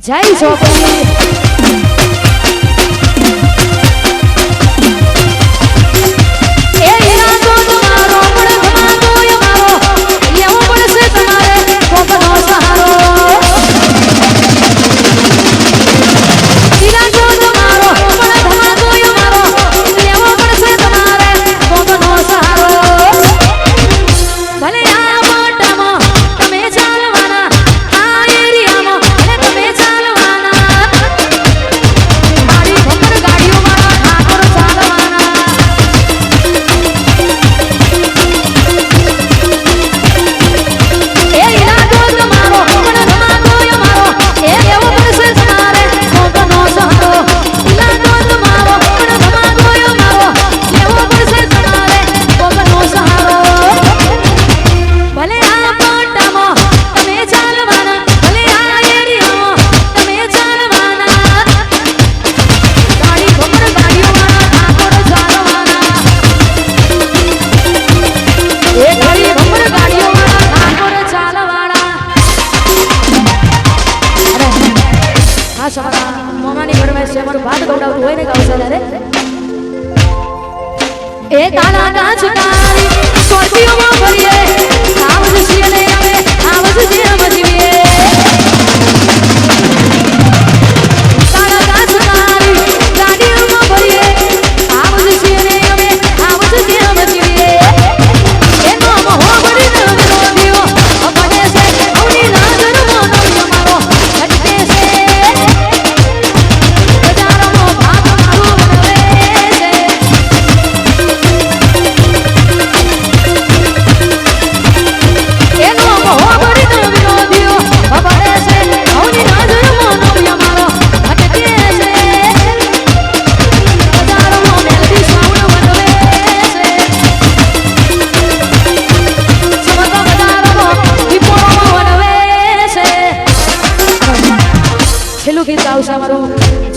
જય જોગણી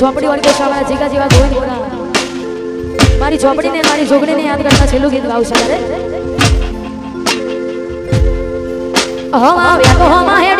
ઝોપડી વળગે શાળા જીગા જેવા ગોવિંદ ગોરા મારી ઝોપડીને, મારી જોગડીને યાદ કરતા છેલ્લું ગીત ગાવશે છે. મારે હો માં હે